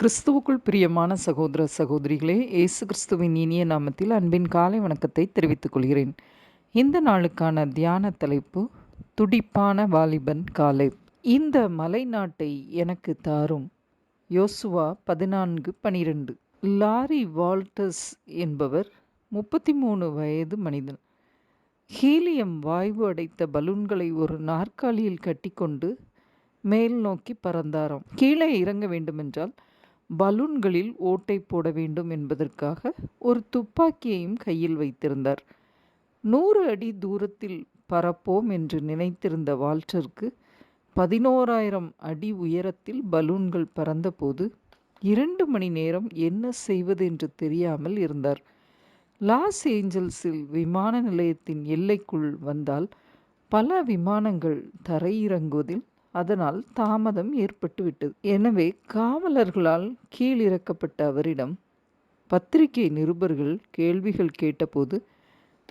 கிறிஸ்துவுக்குள் பிரியமான சகோதர சகோதரிகளே இயேசு கிறிஸ்துவின் இனிய நாமத்தில் அன்பின் காலை வணக்கத்தை தெரிவித்துக் கொள்கிறேன். இந்த நாளுக்கான தியான தலைப்பு துடிப்பான வாலிபன் காலை. இந்த மலை நாட்டை எனக்கு தாரும். யோசுவா பதினான்கு பனிரெண்டு. லாரி வால்டர்ஸ் என்பவர் முப்பத்தி மூணு வயது மனிதன். ஹீலியம் வாய்வு அடைத்த பலூன்களை ஒரு நாற்காலியில் கட்டிக்கொண்டு மேல் நோக்கி பறந்தாராம். கீழே இறங்க வேண்டுமென்றால் பலூன்களில் ஓட்டை போட வேண்டும் என்பதற்காக ஒரு துப்பாக்கியையும் கையில் வைத்திருந்தார். நூறு அடி தூரத்தில் பறப்போம் என்று நினைத்திருந்த வால்டருக்கு பதினோராயிரம் அடி உயரத்தில் பலூன்கள் பறந்தபோது இரண்டு மணி நேரம் என்ன செய்வது என்று தெரியாமல் இருந்தார். லாஸ் ஏஞ்சல்ஸில் விமான நிலையத்தின் எல்லைக்குள் வந்தால் பல விமானங்கள் தரையிறங்குவதில் அதனால் தாமதம் ஏற்பட்டுவிட்டது. எனவே காவலர்களால் கீழிறக்கப்பட்ட அவரிடம் பத்திரிகை நிருபர்கள் கேள்விகள் கேட்டபோது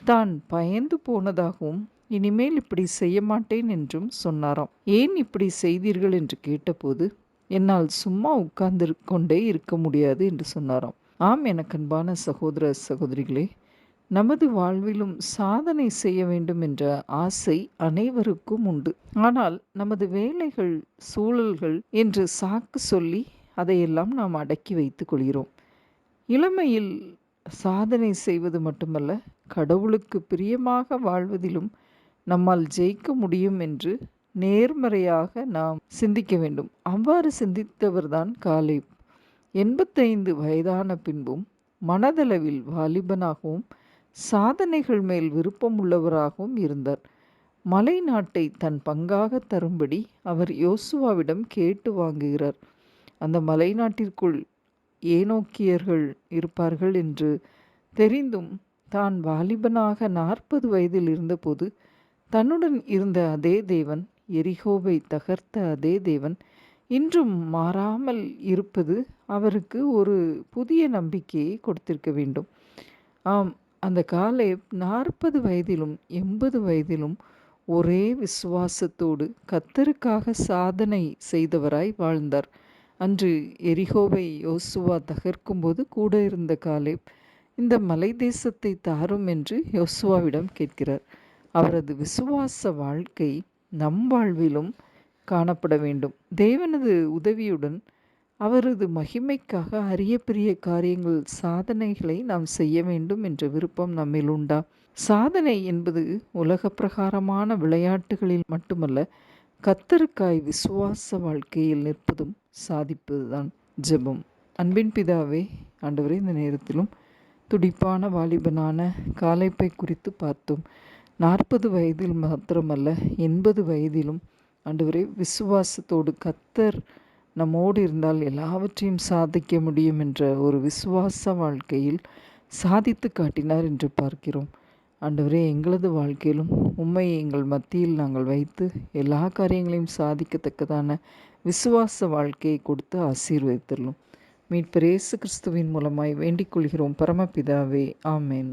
தான் பயந்து போனதாகவும் இனிமேல் இப்படி செய்ய மாட்டேன் என்றும் சொன்னாராம். ஏன் இப்படி செய்தீர்கள்? என்று கேட்டபோது என்னால் சும்மா உட்கார்ந்து கொண்டே இருக்க முடியாது என்று சொன்னாராம். ஆம் எனக்கு அன்பான சகோதர சகோதரிகளே நமது வாழ்விலும் சாதனை செய்ய வேண்டும் என்ற ஆசை அனைவருக்கும் உண்டு. ஆனால் நமது வேலைகள் சூழல்கள் என்று சாக்கு சொல்லி அதையெல்லாம் நாம் அடக்கி வைத்துக் கொள்கிறோம். இளமையில் சாதனை செய்வது மட்டுமல்ல கடவுளுக்கு பிரியமாக வாழ்வதிலும் நம்மால் ஜெயிக்க முடியும் என்று நேர்மறையாக நாம் சிந்திக்க வேண்டும். அவ்வாறு சிந்தித்தவர்தான் காலை எண்பத்தைந்து வயதான பின்பும் மனதளவில் வாலிபனாகவும் சாதனைகள் மேல் விருப்பம் உள்ளவராகவும் இருந்தார். மலை நாட்டை தன் பங்காக தரும்படி அவர் யோசுவாவிடம் கேட்டு வாங்குகிறார். அந்த மலை நாட்டிற்குள் ஏனோக்கியர்கள் இருப்பார்கள் என்று தெரிந்தும் தான் வாலிபனாக நாற்பது வயதில் இருந்தபோது தன்னுடன் இருந்த அதே தேவன் எரிகோவை தகர்த்த அதே தேவன் இன்றும் மாறாமல் இருப்பது அவருக்கு ஒரு புதிய நம்பிக்கையை கொடுத்திருக்க வேண்டும். ஆம் அந்த காலேப் நாற்பது வயதிலும் எண்பது வயதிலும் ஒரே விசுவாசத்தோடு கத்தருக்காக சாதனை செய்தவராய் வாழ்ந்தார். அன்று எரிகோவை யோசுவா தகர்க்கும்போது கூட இருந்த காலே இந்த மலை தேசத்தை தாரும் என்று யோசுவாவிடம் கேட்கிறார். அவரது விசுவாச வாழ்க்கை நம் வாழ்விலும் காணப்பட வேண்டும். தேவனது உதவியுடன் அவரது மகிமைக்காக அரிய பெரிய காரியங்கள் சாதனைகளை நாம் செய்ய வேண்டும் என்ற விருப்பம் நம்மில் உண்டா? சாதனை என்பது உலக பிரகாரமான விளையாட்டுகளில் மட்டுமல்ல கத்தருக்காய் விசுவாச வாழ்க்கையில் நிற்பதும் சாதிப்பதுதான் ஜெபம். அன்பின் பிதாவே ஆண்டவரே இந்த நேரத்திலும் துடிப்பான வாலிபனான காலைப்பை குறித்து பார்த்தோம். நாற்பது வயதில் மாத்திரமல்ல எண்பது வயதிலும் ஆண்டவரே விசுவாசத்தோடு கத்தர் நம்மோடு இருந்தால் எல்லாவற்றையும் சாதிக்க முடியும் என்ற ஒரு விசுவாச வாழ்க்கையில் சாதித்து காட்டினார் என்று பார்க்கிறோம். ஆண்டவரே எங்களது வாழ்க்கையிலும் உண்மை எங்கள் மத்தியில் நாங்கள் வைத்து எல்லா காரியங்களையும் சாதிக்கத்தக்கதான விசுவாச வாழ்க்கையை கொடுத்து ஆசீர்வதித்துள்ளோம் மீட்பர் இயேசு கிறிஸ்துவின் மூலமாய் வேண்டிக் கொள்கிறோம். பரமபிதாவே ஆமேன்.